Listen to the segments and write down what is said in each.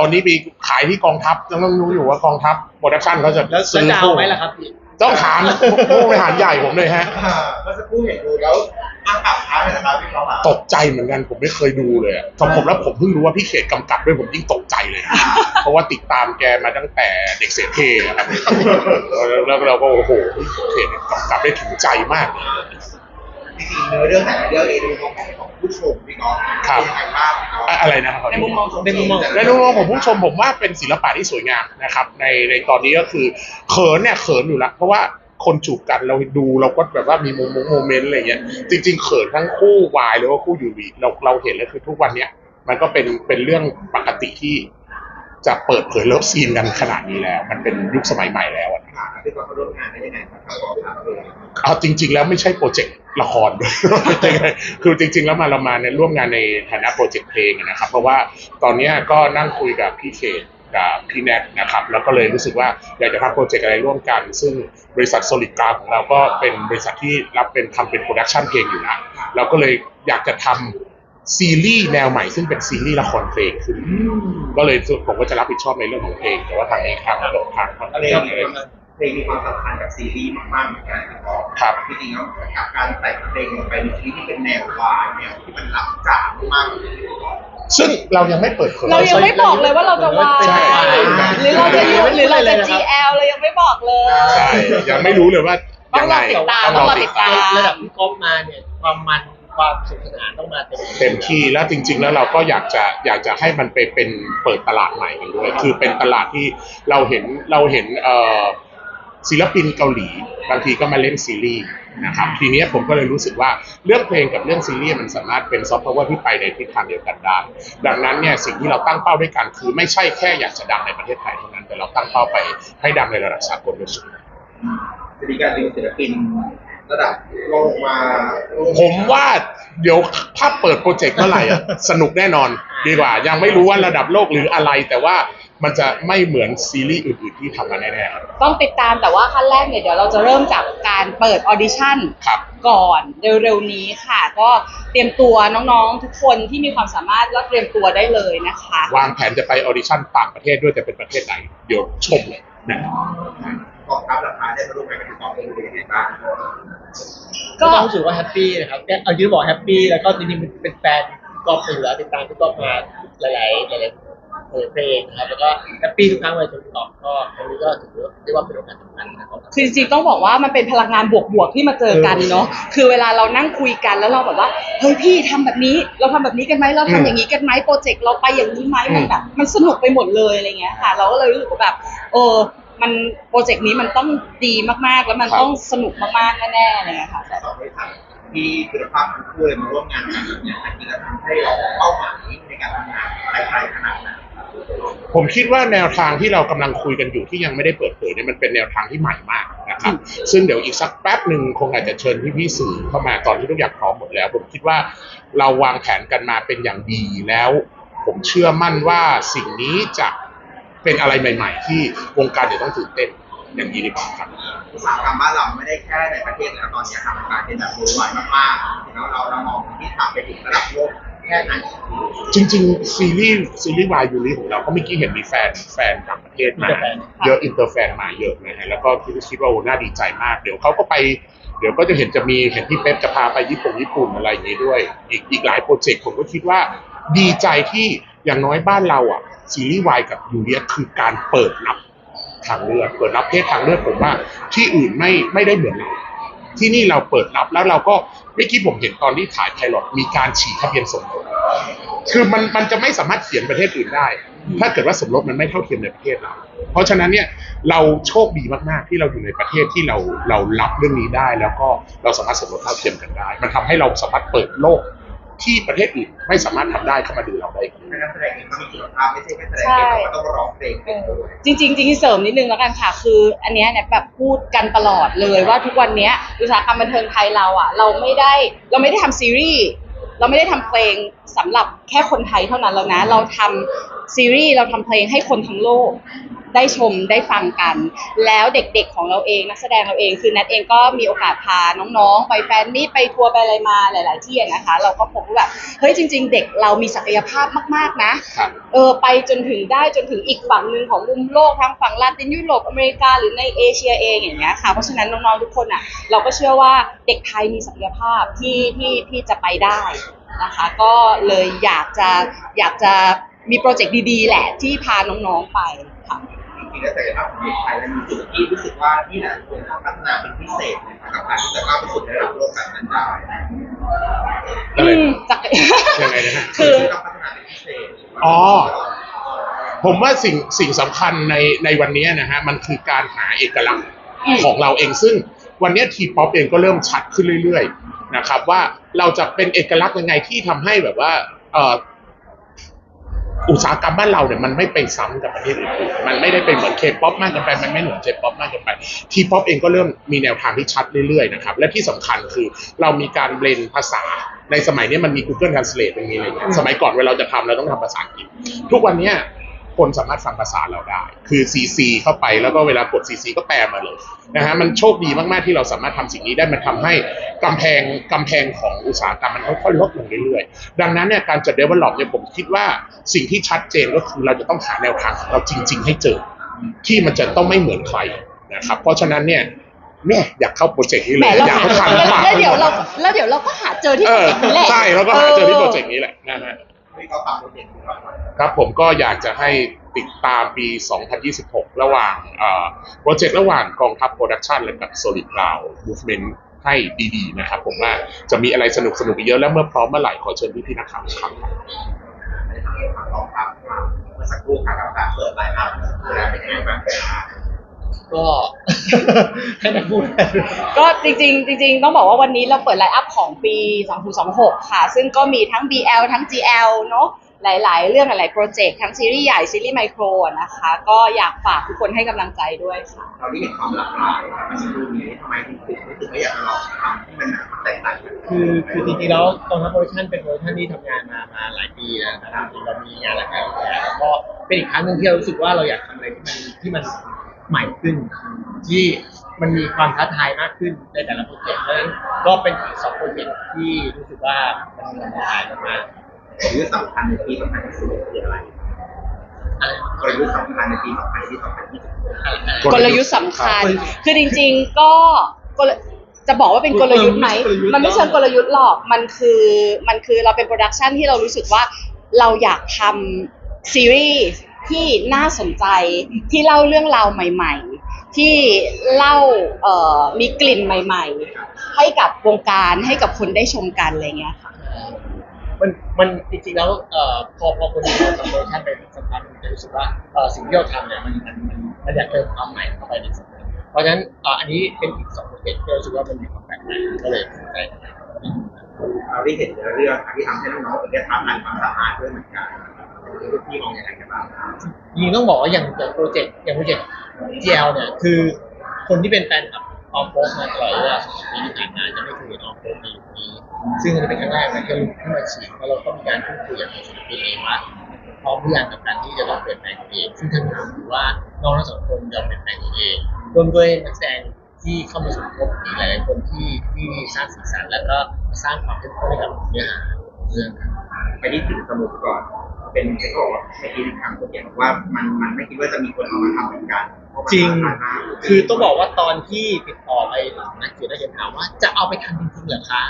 ตอนนี้มีขายที่กองทัพยังต้องรู้อยู่ว่ากองทัพโปรดักชั่นเขาจะแล้วซื้อจะเอาคู่ไหมล่ะครับพี่ต้องถามผู้บริหารใหญ่ผมเลยฮะอ่าเมื่อสักครู่เห็นดูแล้วอ้างกลับท้าเลยนะครับพี่เขาอะตกใจเหมือนกันผมไม่เคยดูเลยอะสำหรับผมแล้วผมเพิ่งรู้ว่าพี่เขตกำกับด้วยผมยิ่งตกใจเลย เพราะว่าติดตามแกมาตั้งแต่เด็กเสียเทนะครับแล้วแล้วเราก็โอ้โหพี่เขตกำกับได้ถึงใจมากจริงๆ เนื้อเรื่องแต่ละเรื่องเองในมุมมองของผู้ชมพี่ก๊อฟครับ เป็นยังไงบ้างพี่ก๊อฟอะอะไรนะครับในมุมมอง ในมุมมอง ในมุมมองของผู้ชมผมว่าเป็นศิลปะที่สวยงามนะครับ ในในตอนนี้ก็คือเขินเนี่ยเขินอยู่แล้วเพราะว่าคนจูบกันเราดูเราก็แบบว่ามีโมโมโมเมนต์อะไรเงี้ยจริง ๆ เขินทั้งคู่วายหรือว่าคู่ยูวีเราเราเห็นแล้วคือทุกวันเนี้ยมันก็เป็นเป็นเรื่องปกติที่ จะเปิดเผยเลิฟซีนกันขนาดนี้แล้ว มันเป็นยุคสมัยใหม่แล้วอะค่ะพี่ก๊อฟมาร่วมงานได้ยังไงครับพี่ก๊อฟครเอาจริง ๆ แล้วไม่ใช่โปรเจกต์ละครคือจริง ๆ แล้วมาเรามาในร่วมงานในฐานะโปรเจกต์เพลงนะครับ เพราะว่าตอนเนี้ยก็นั่งคุยกับพี่เขตกับพี่แนทนะครับ แล้วก็เลยรู้สึกว่าอยากจะทำโปรเจกต์อะไรร่วมกัน ซึ่งบริษัท Solid g r a ของเราก็เป็นบริษัทที่รับเป็นทำเป็นโปรดักชันเพลงอยู่แล้วเราก็เลยอยากจะทำ ซีรีส์แนวใหม่ซึ่งเป็นซีรีส์ละครเพลงขึ้นก็เลยผมก็จะรับผิดชอบในเรื่องของเพลง แต่ว่าทางนี้ทางทางทางเพลงเพลงมีความสำคัญกับซีรีส์มากๆเหมือนกันพี่ก๊อฟครับจริงๆแล้วกับการแต่งเพลงลงไปในซีรีส์ที่เป็นแนววายแนวที่มันลับจ๋ามากๆเลยพี่ก๊อฟซึ่งเรายังไม่เปิดเผยเรายังไม่บอกเลยว่าเราจะวายใช่หรือเราจะยูหรือเราจะ GL เรายังไม่บอกเลยใช่ยังไม่รู้เลยว่ายังไงต้องรอติดตามระดับพี่ก๊อฟมาเนี่ยความมัน ความสนุกสนานต้องมาเต็มเต็มที่แล้วจริง ๆ แล้วเราก็อยากจะอยากจะให้มันไปเป็นเปิดตลาดใหม่กันด้วย คือเป็นตลาดที่เราเห็นเราเห็นเอ่อศิลปินเกาหลีบางทีก็มาเล่นซีรีส์นะครับทีเนี้ยผมก็เลยรู้สึกว่าเรื่องเพลงกับเรื่องซีรีส์มันสามารถเป็นซอฟต์พาวเวอร์ที่ไปในทิศทางเดียวกันได้ ดังนั้นเนี่ยสิ่งที่เราตั้งเป้าด้วยกัน คือไม่ใช่แค่อยากจะดังในประเทศไทยเท่านั้นแต่เราตั้งเป้าไปให้ดังในระดับสากลด้วยจะมีการดึงศิลปิน ระดับโลกมาร่วผมว่าเดี๋ยวถ้าเปิดโปรเจกต์เมื่อไหร่อะ สนุกแน่นอนดีกว่า ยังไม่รู้ว่าระดับโลกหรืออะไร แต่ว่ามันจะไม่เหมือนซีรีส์อื่น ๆ ที่ทำมาแน่ๆครับ ต้องติดตามแต่ว่าขั้นแรกเนี่ยเดี๋ยวเราจะเริ่มจากการเปิดออดิชั่นครับ ก่อนเร็วๆนี้ค่ะ ก็เตรียมตัวน้องๆทุกคนที่มีความสามารถแล้วเตรียมตัวได้เลยนะคะ วางแผนจะไปออดิชั่นต่างประเทศด้วยแต่เป็นประเทศไหน เดี๋ยวชมเลยนะ กองทัพราคาได้มาร่วมงานกับพี่ก๊อฟเป็นยังไงบ้างก็ก็รู้สึกว่าแฮปปี้นะครับแค่เอาที่บอกแฮปปี้แล้วก็จริงๆเป็นแฟนพี่ก๊อฟอยู่แล้วติดตามพี่ก๊อฟมาหลายๆหลายๆเพลงนะครับแล้วก็แฮปปี้ทุกครั้งเลยจนพี่ก๊อฟก็ครั้งนี้ก็ถือว่าเรียกว่าเป็นโอกาสสำคัญนะครับคือจริงๆต้องบอกว่ามันเป็นพลังงานบวกๆที่มาเจอกันเนาะคือเวลาเรานั่งคุยกันแล้วเราแบบว่าเฮ้ยพี่ทำแบบนี้เราทำแบบนี้กันไหมเราทำอย่างนี้กันไหมโปรเจกต์เราไปอย่างนี้ไหมมันแบบมันสนุกไปหมดเลยอะไรเงี้ยค่ะ เราก็เลยรู้สึกว่าแบบเออ มันโปรเจกต์นี้มันต้องดีมากๆ แล้วมันครับต้องสนุกมากๆแน่ๆอะไรเงี้ยค่ะ สองบริษัทที่คุณภาพทั้งคู่เลยมาร่วมงานกันแบบเนี้ยมันจะทำให้เราเป้าหมายในการทำงานไปไกลขนาดไหนผมคิดว่าแนวทางที่เรากำลังคุยกันอยู่ที่ยังไม่ได้เปิดเผยเนี่ยมันเป็นแนวทางที่ใหม่มากนะครับ ซึ่งเดี๋ยวอีกสักแป๊บหนึ่งคงอาจจะเชิญพี่พี่ๆสื่อเข้ามาตอนที่ทุกอย่างพร้อมหมดแล้ว ผมคิดว่าเราวางแผนกันมาเป็นอย่างดีแล้ว ผมเชื่อมั่นว่าสิ่งนี้จะ เป็นอะไรใหม่ ๆ ที่วงการเดี๋ยวต้องตื่นเต้นอย่างนี้ดีกว่าครับ อุตสาหกรรมบ้านเราไม่ได้แค่ในประเทศแล้วตอนนี้ค่ะมันกลายเป็นแบบ worldwide มากๆแล้วเราเรามองที่ทำไปถึงระดับโลกแค่ไหนจริง ๆ ซีรีส์ซีรีส์วายยูริของเราก็เมื่อกี้เห็นมีแฟนแฟนต่างประเทศมามีแต่แฟนเยอะอินเตอร์แฟนมาเยอะนะฮะแล้วก็คิดคิดว่าโอ้น่าดีใจมาก เดี๋ยวเขาก็ไปเดี๋ยวก็จะเห็นจะมีเห็นพี่เป๊ปจะพาไปญี่ปุ่นญี่ปุ่นอะไรอย่างนี้ด้วย อีกอีกหลายโปรเจกต์ผมก็คิดว่าดีใจที่อย่างน้อยบ้านเราอะ ซีรีส์วายกับยูเริคือการเปิดรับทางเลือกเปิดรับเพศทางเลือกผมว่า ที่อื่นไม่ไม่ได้เหมือนเราที่นี่เราเปิดรับแล้วเราก็เมื่อกี้ผมเห็นตอนที่ถ่ายไพลอตมีการฉีกทะเบียนสมรสคือมันมันจะไม่สามารถเขียนประเทศอื่นได้ ถ้าเกิดว่าสมรสมันไม่เท่าเทียมในประเทศเรา เพราะฉะนั้นเนี่ยเราโชคดีมากๆที่เราอยู่ในประเทศที่เราเรารับเรื่องนี้ได้ แล้วก็เราสามารถสมรสเท่าเทียมกันได้ มันทำให้เราสามารถเปิดโลก ที่ประเทศอื่นไม่สามารถทำได้เข้ามาดูเราได้นักแสดงเองก็มีคุณภาพไม่ใช่แค่แสดงเองแต่ว่าต้องร้องเพลงเป็นด้วย จริงๆจริงๆเสริมนิดนึงแล้วกันค่ะ คือ อันเนี้ยเนี่ยแบบพูดกันตลอดเลยว่าทุกวันเนี้ยอุตสาหกรรมบันเทิงไทยเราอะ เราไม่ได้เราไม่ได้ทำซีรีส์เราไม่ได้ทำเพลงสำหรับแค่คนไทยเท่านั้นแล้วนะ เราทำซีรีส์เราทำเพลงให้คนทั้งโลก ได้ชมได้ฟังกัน แล้วเด็กๆของเราเองนักแสดงเราเองคือแนทเองก็มีโอกาสพาน้องๆ ไปแฟนมีตไปทัวร์ไปอะไรมาหลาย ๆ ที่อะนะคะ เราก็พบว่าแบบเฮ้ยจริง ๆ เด็กเรามีศักยภาพมาก ๆ นะ ครับเออไปจนถึงได้จนถึงอีกฝั่งหนึ่งของมุมโลกทั้งฝั่งลาตินยุโรปอเมริกาหรือในเอเชียเองอย่างเงี้ยค่ะเพราะฉะนั้นน้องๆทุกคนอะเราก็เชื่อว่าเด็กไทยมีศักยภาพที่ที่ที่จะไปได้นะคะ ก็เลยอยากจะอยากจะมีโปรเจกต์ดีๆ แหละที่พาน้องๆไปค่ะจ ริงๆแล้วศักยภาพของเด็กไทยและมีจุดที่รู้สึกว่านี่แหละควรต้องพัฒนาเป็นพิเศษนะครับกับการที่จะก้าวไปสู่ระดับโลกแบบนั้นได้อะไรอืมจักยังไงนะฮะคือต้องพัฒนาเป็นพิเศษอ๋อผมว่าสิ่งสิ่งสำคัญในในวันนี้นะฮะมันคือการหาเอกลักษณ์อืมของเราเองซึ่งวันนี้ทีป๊อปเองก็เริ่มชัดขึ้นเรื่อย ๆ นะครับ ว่าเราจะเป็นเอกลักษณ์ยังไงที่ทำให้แบบว่าเอ่ออุตสาหกรรมบ้านเราเนี่ยมันไม่ไปซ้ำกับประเทศอื่นๆมันไม่ได้เป็นเหมือนเคป๊อปมากเกินไปมันไม่เหมือนเจป๊อปมากเกินไปทีป๊อปเองก็เริ่มมีแนวทางที่ชัดเรื่อยๆนะครับและที่สำคัญคือเรามีการเบลนภาษาในสมัยนี้มันมี Google Translate มันมีอะไรอย่างเงี้ยสมัยก่อนเวลาเราจะทำเราต้องทำภาษาอังกฤษทุกวันเนี้ยคนสามารถฟังภาษาเราได้ คือ CC เข้าไปแล้วก็เวลากด CC ก็แปลมาเลยนะฮะมันโชคดีมากๆที่เราสามารถทำสิ่งนี้ได้มันทำให้ กำแพงกำแพงของอุตสาหกรรมมันค่อยๆลดลงเรื่อยๆ ดังนั้นเนี่ยการจัด develop เนี่ยผมคิดว่าสิ่งที่ชัดเจนก็คือเราจะต้องหาแนวทางของเราจริง ๆ ให้เจอ ที่มันจะต้องไม่เหมือนใครนะครับเพราะฉะนั้นเนี่ยเนี่ยอยากเข้าโปรเจกต์นี้แหเลมยเราอยากหาให้ทำแล้วปากแล้วเดี๋ยวเราแล้วเดี๋ยวเราก็หาเจอที่เอโปรอเจกต์นี้แหละใช่แล้วก็หาเจอที่โปรเจกต์นี้แหละนะฮะที่เขาปรับโปรเจกต์นี้ครับผมก็อยากจะให้ติดตามปี 2026 ระหว่างโปรเจกต์ระหว่างกองทัพโปรดักชันและกับ Solid Cloud Movement ให้ดีๆนะครับ ผมว่าจะมีอะไรสนุกสนุกเยอะแล้วเมื่อพร้อมเมื่อไหร่ขอเชิญพี่ๆนักข่าวครับในทางฝั่งกองทัพมาเมื่อสักครู่ครับการเปิดไลน์อัพแล้วเป็นยังไงบ้างก็ให้นักพูดก็จริงๆจริง ๆ ต้องบอกว่าวันนี้เราเปิดไลน์อัพของปี 2026 ค่ะ ซึ่งก็มีทั้ง BL ทั้ง GL เนอะ หลาย ๆ เรื่องหลายๆโปรเจกต์ทั้งซีรีส์ใหญ่ซีรีส์ไมโครนะคะ ก็อยากฝากทุกคนให้กำลังใจด้วยค่ะ เราได้เห็นความหลากหลายมันจะดูนี้ทำไมถึงรู้สึกว่าอยากจะลองทำที่มันแตกต่างกันคือคือจริงๆแล้วกองทัพโปรดักชันเป็นโปรดักชันที่ทำงานมามาหลายปีแล้วนะครับจริงๆเรามีงานหลากหลายรูปแบบแล้วก็เป็นอีกครั้งหนึ่งที่เรารู้สึกว่าเราอยากทำอะไรที่มันที่มันใหม่ขึ้น ที่มันมีความท้าทายมากขึ้นในแต่ละโปรเจกต์เพราะฉะนั้นก็เป็นอีกสองโปรเจกต์ที่รู้สึกว่ามันมีความท้าทายมาก กลยุทธ์สำคัญในปี2020คืออะไรๆอะไรกลยุทธ์สำคัญในปี2020อะไรนะกลยุทธ์สำคัญ คือจริง ๆ ก็กลจะบอกว่าเป็นกลยุทธ์ไหมกลยุทธ์มันไม่เชิงกลยุทธ์หรอก มันคือ มันคือเราเป็นโปรดักชันที่เรารู้สึกว่าเราอยากทำซีรีส์ที่น่าสนใจ ที่เล่าเรื่องราวใหม่ ๆ ที่เล่าเอ่อมีกลิ่นใหม่ ๆ ให้กับวงการให้กับคนได้ชมกันอะไรเงี้ยค่ะ มันมันจริงๆแล้วเอ่อพอพอคนดูกับโปรดักชันไปสัมพันธ์มันจะรู้สึกว่าเอ่อสิ่งที่เราทำเนี่ยมันมันมันมันอยากเติมความใหม่เข้าไปในสิ่งนั้นเพราะฉะนั้นเอ่ออันนี้เป็นอีกสองโปรเจกต์ที่เรารู้สึกว่ามันมีความแปลกใหม่ก็เลยสนใจเราได้เห็นเรื่องที่ทำให้น้องๆได้ทำงานความสามารถด้วยเหมือนกันพี่มองยังไงกันบ้างจริงๆต้องบอกว่าอย่างอย่างโปรเจกต์อย่างโปรเจกต์ GL เนี่ยคือคนที่เป็นแฟนคลับออฟโฟกมาตลอดระยะสองปีที่ผ่านมาจะไม่เคยเห็นออฟโฟกในยุคนี้ ซึ่งอันนี้เป็นครั้งแรกนะที่เราขึ้นมาฉีกแล้วเราก็มีการพูดคุยกับศิลปินเองว่าพร้อมหรือยังกับการที่จะต้องเปลี่ยนแปลงตัวเองซึ่งคำถามคือว่าน้องทั้งสองคนยอมเปลี่ยนแปลงตัวเองรวมด้วยนักแสดงที่เข้ามาสมทบอีกหลายๆคนที่ที่สร้างสีสันแล้วก็สร้างความเข้มข้นให้กับเนื้อหาของเรื่องครับไปที่ถึงสมุดก่อน เป็นเขาบอกว่าเมื่อกี้ทางคนเขียนบอกว่ามันมันไม่คิดว่าจะมีคนเอามาทำเหมือนกันเพาะมันจริงท้าทายมากคือต้องบอกว่าตอนที่ติดต่อไปนักเขียนนักเขียนถามว่าจะเอาไปทำจริงๆเหรอคะ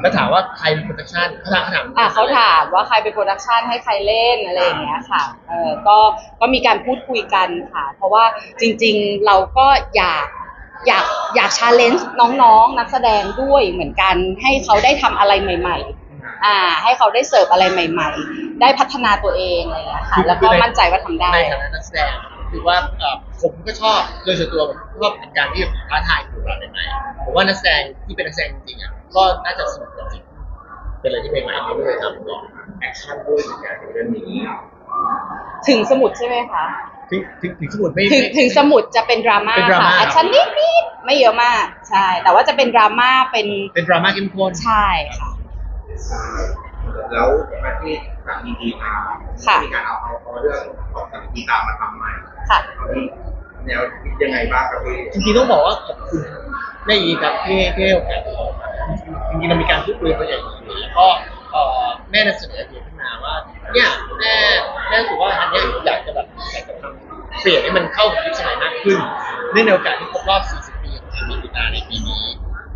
แล้วถามว่าใครเป็นโปรดักชั่นเขาถามเขาถามอะเขาถามว่าใครเป็นโปรดักชันให้ใครเล่นอะไรอย่างเงี้ยค่ะ เออก็ก็มีการพูดคุยกันค่ะ เพราะว่าจริงๆเราก็อยากอยากอยากชาเลนจ์น้องๆ นักแสดงด้วยเหมือนกันให้เขาได้ทำอะไรใหม่ ๆ อ่า ให้เขาได้เสิร์ฟอะไรใหม่ ๆ ได้พัฒนาตัวเองอะไรอย่างเงี้ยค่ะ แล้วก็มั่นใจว่าทำได้ ในฐานะนักแสดงคือว่าเอ่อผมก็ชอบโดยส่วนตัวผมชอบการที่ท้าทายตัวเราใหม่ๆผมว่านักแสดงที่เป็นนักแสดงจริงๆอะ ก็น่าจะสนุกจริงๆเป็นอะไรที่ใหม่ๆที่ไม่เคยทำก่อนแอคชั่นด้วยเหมือนกันในเรื่องนี้ถึงสมุดใช่ไหมคะถึงถึงถึงสมุดไม่ถึงไม่ถึงสมุดจะเป็นดราม่าเป็นดราม่าค่ะแอคชั่นนิดๆไม่เยอะมากใช่ แต่ว่าจะเป็นดราม่าเป็นเป็นดราม่าเข้มข้น ใช่ค่ะ แล้วมาที่สามดีดีมาค่ะ มีการเอาเอาเอาเรื่องของสามดีกีตาร์มาทำใหม่ค่ะ ตอนนี้แนวคิดยังไงบ้างครับพี่จริงๆต้องบอกว่าขอบคุณแม่ยีครับที่ที่ให้โอกาสเรา จริงๆเรามีการพูดคุยกันอย่างนี้แล้วก็เอ่อแม่นำเสนอไอเดียขึ้นมาว่าเนี่ยแม่แม่รู้สึกว่าอันเนี้ยอยากจะแบบอยากจะทำเปลี่ยนให้มันเข้ากับยุคสมัยมากขึ้นเนื่องในโอกาสที่ครบรอบ 40 ปีของการมีกีตาร์ในปีนี้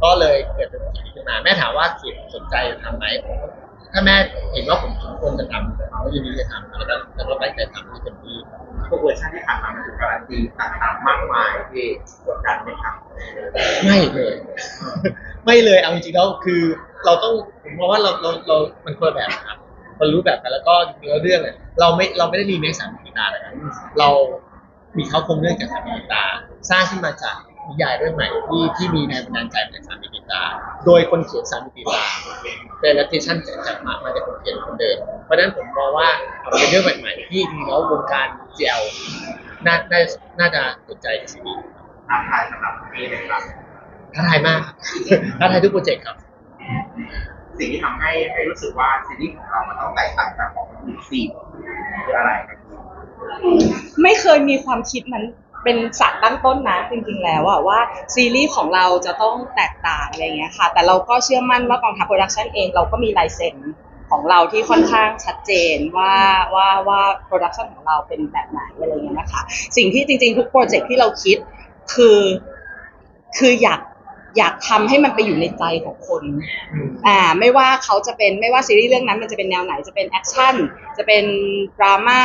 ก็เลยเกิดเป็นโปรเจกต์นี้ขึ้นมา แม่ถามว่าเขียนสนใจจะทำไหมผมก็ถ้าแม่เห็นว่าผมสมควรจะทำผมก็ยินดีจะทำแล้วก็แล้วก็ตั้งใจทำให้เต็มที่ พวกเวอร์ชันที่ผ่านมามันถูกการันตีต่างๆมากมายที่กดดันไหมครับ ไม่เลย ไม่เลยเอาจริงๆแล้วคือ เราต้องผมมองว่าเราเราเรามันคนละแบบนะครับมันรู้แบบกันแล้วก็เนื้อเรื่องเนี่ยเราไม่เราไม่ได้รีเมคสามมิติตานะครับเรามีเขาคงเรื่องจากสามมิติตา สร้างขึ้นมาจากนิยายเรื่องใหม่ที่ที่มีแรงบันดาลใจมาจากสามมิติตา โดยคนเขียนสามมิติตาเป็นนักเทชั่นจากมามาจากคนเขียนคนเดิมเพราะฉะนั้นผมมองว่าเอาเป็นเรื่องใหม่ๆที่จริงๆแล้ววงการเจลน่าน่าน่าจะสนใจกับสิ่งนี้ ท้าทายสำหรับพี่เลยครับ ท้าทายมากครับท้าทายทุกโปรเจกต์ครับ สิ่งที่ทำให้ให้รู้สึกว่าซีรีส์ของเรามันต้องแตกต่างจากของอื่นสี่คืออะไรครับไม่เคยมีความคิดนั้นเป็นสารตั้งต้นนะจริงๆแล้วอะว่าซีรีส์ของเราจะต้องแตกต่างอะไรเงี้ยค่ะ แต่เราก็เชื่อมั่นว่ากองทัพโปรดักชันเองเราก็มีลายเซ็นของเราที่ค่อนข้างชัดเจนว่าว่าว่าโปรดักชันของเราเป็นแบบไหนอะไรเงี้ยนะคะ สิ่งที่จริงๆ ทุกโปรเจกต์ที่เราคิดคือคืออยาก อยากทำให้มันไปอยู่ในใจของคน อ่า ไม่ว่าเขาจะเป็นไม่ว่าซีรีส์เรื่องนั้นมันจะเป็นแนวไหน จะเป็นแอคชั่น จะเป็นดราม่า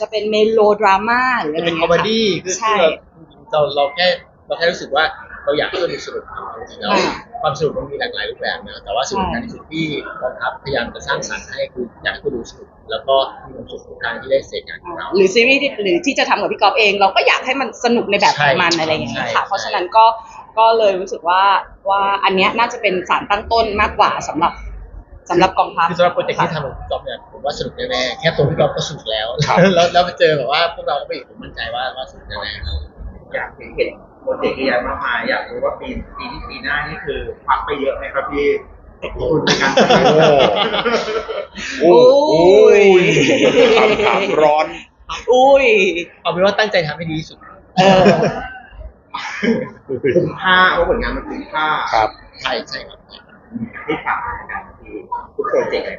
จะเป็นเมโลดราม่าหรืออะไรเป็นคเงี้อยมเมค่ะดี้คือใช่คือเราเราแค่เราแค่รู้สึกว่าเราอยากให้มันมีสนุกครับจริงๆแล้วอ่าความสนุกมันมีหลากหลายรูปแบบนะ แต่ว่าสิ่งสำคัญที่สุดที่กองทัพพยายามจะสร้างสรรค์ให้คืออยากให้คุณดูสนุกแล้วก็มีความสุขทุกครั้งที่ได้เสพงานของเราหรือซีรีส์ที่หรือที่จะทำกับพี่กอฟเอง เราก็อยากให้มันสนุกในแบบของมันใช่อะไรอย่างเงี้ยใช่ค่ะ เพราะฉะนั้นก็ ก็เลยรู้สึกว่าว่าอันเนี้ยน่าจะเป็นสารตั้งต้นมากกว่าสำหรับสำหรับกองทัพคือสำหรับโปรเจกต์ที่ทำของพี่ก๊อฟเนี่ยผมว่าสนุกแน่ๆแค่ตัวพี่ก๊อฟก็สนุกแล้วครับแล้วแล้วมาเจอแบบว่าพวกเราก็ไปอีกผมมั่นใจว่าว่าสนุกแน่ๆครับอยากเห็นเห็นโปรเจกต์ใหญ่มากมายอยากรู้ว่าปีปีที่ปีหน้านี่คือพักไปเยอะไหมครับพี่คุณในการแสดงโอ้โอ้ยโอ้ยคำถามร้อน อุ้ยเอาเป็นว่าตั้งใจทำให้ดีที่สุด เออ คุ้มค่าเพราะผลงานมันคุ้มค่าครับ ใช่ใช่ครับที่ฝากกันที่ทุกโปรเจกต์เลย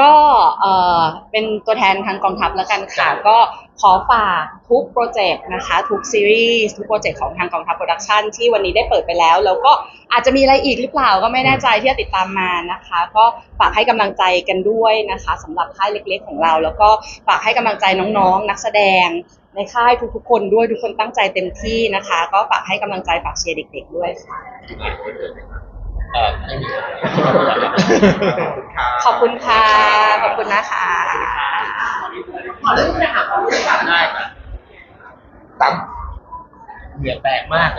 ก็เอ่อเป็นตัวแทนทางกองทัพแล้วกันค่ะ ก็ขอฝากทุกโปรเจกต์นะคะ ทุกซีรีส์ทุกโปรเจกต์ของทางกองทัพโปรดักชันที่วันนี้ได้เปิดไปแล้ว แล้วก็อาจจะมีอะไรอีกหรือเปล่าก็ไม่แน่ใจที่จะติดตามมานะคะ ก็ฝากให้กำลังใจกันด้วยนะคะสำหรับค่ายเล็กๆของเรา แล้วก็ฝากให้กำลังใจน้องๆ นักแสดงในค่ายทุกๆคนด้วยทุกคนตั้งใจเต็มที่นะคะ ก็ฝากให้กำลังใจฝากเชียร์เด็ก ๆ ด้วยค่ะ เออไม่มีครับขอบคุณค่ะ ขอบคุณนะคะได้ครับตั้มเหงื่อแตกมาก